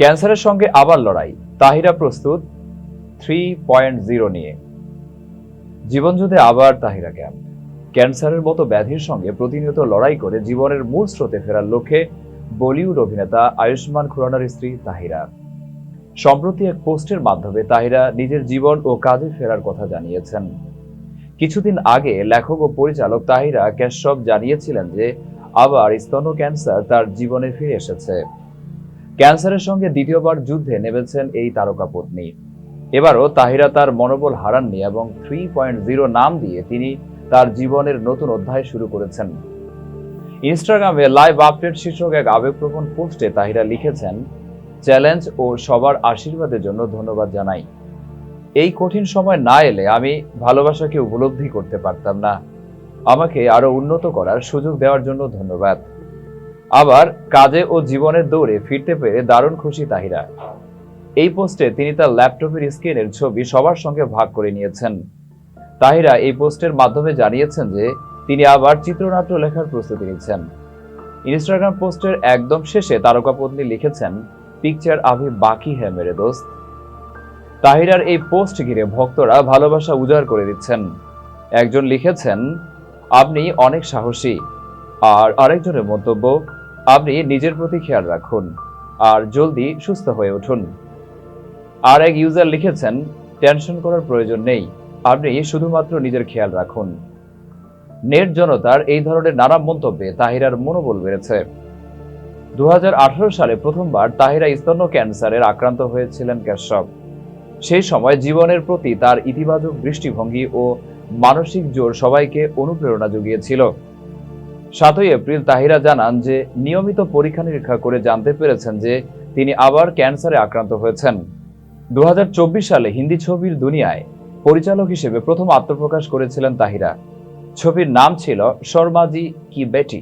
ক্যান্সারের সঙ্গে আবার লড়াই। তাহিরা প্রস্তুত থ্রি পয়েন্ট জিরো নিয়ে। জীবনযুদ্ধে আবার তাহিরা ক্যাম্প। ক্যান্সারের মতো ব্যাধির সঙ্গে প্রতিনিয়ত লড়াই করে জীবনের মূল স্রোতে ফেরার লক্ষ্যে বলিউড অভিনেতা আয়ুষ্মান খুরানার স্ত্রী তাহিরা। সম্প্রতি এক পোস্টের মাধ্যমে তাহিরা নিজের জীবন ও কাজে ফেরার কথা জানিয়েছেন। কিছুদিন আগে লেখক ও পরিচালক তাহিরা ক্যাশব জানিয়েছিলেন যে আবার স্তন ক্যান্সার তার জীবনে ফিরে এসেছে। ক্যান্সারের সঙ্গে দ্বিতীয়বার যুদ্ধে নেমেছেন এই তারকা পত্নী। এবারও তাহিরা তার মনোবল হারাননি এবং থ্রি পয়েন্ট জিরো নাম দিয়ে তিনি তার জীবনের নতুন অধ্যায় শুরু করেছেন। ইনস্টাগ্রামে লাইভ আপডেট শীর্ষক এক আবেগপ্রবণ পোস্টে তাহিরা লিখেছেন, চ্যালেঞ্জ ও সবার আশীর্বাদের জন্য ধন্যবাদ জানাই। এই কঠিন সময় না এলে আমি ভালোবাসাকে উপলব্ধি করতে পারতাম না। আমাকে আরও উন্নত করার সুযোগ দেওয়ার জন্য ধন্যবাদ। আবার কাজে ও জীবনের দৌড়ে ফিরতে পেরে দারুণ খুশি তাহিরা। এই পোস্টে তিনি তার ল্যাপটপের স্ক্রিনের ছবি সবার সঙ্গে ভাগ করে নিয়েছেন। তাহিরা এই পোস্টের মাধ্যমে জানিয়েছেন যে, তিনি আবার চিত্রনাট্য লেখার প্রস্তুতি নিচ্ছেন। ইনস্টাগ্রাম পোস্টের একদম শেষে তারকা পত্নী লিখেছেন, পিকচার আভি বাকি হ্যাঁ মেরে দোস্ত। তাহিরার এই পোস্ট ঘিরে ভক্তরা ভালোবাসা উজাড় করে দিচ্ছেন। একজন লিখেছেন, আপনি অনেক সাহসী। আর আরেকজনের মন্তব্য আপনি নিজের প্রতি খেয়াল রাখুন আর জলদি সুস্থ হয়ে উঠুন। আর এক ইউজার লিখেছেন টেনশন করার প্রয়োজন নেই। আপনি শুধুমাত্র নিজের খেয়াল রাখুন। নেট জনতার এই ধরনের নানা মন্তব্যে তাহিরার মনোবল বেড়েছে। দু হাজার আঠারো সালে প্রথমবার তাহিরা স্তন্য ক্যান্সারের আক্রান্ত হয়েছিলেন ক্যাশব সেই সময় জীবনের প্রতি তার ইতিবাচক দৃষ্টিভঙ্গি ও মানসিক জোর সবাইকে অনুপ্রেরণা জুগিয়েছিল। সাতই এপ্রিল তাহিরা জানান যে নিয়মিত পরীক্ষা নিরীক্ষা করে জানতে পেরেছেন যে তিনি আবার ক্যান্সারে আক্রান্ত হয়েছেন। দু হাজার চব্বিশ সালে হিন্দি ছবির দুনিয়ায় পরিচালক হিসেবে প্রথম আত্মপ্রকাশ করেছিলেন তাহিরা। ছবির নাম ছিল শর্মাজি কি বেটি।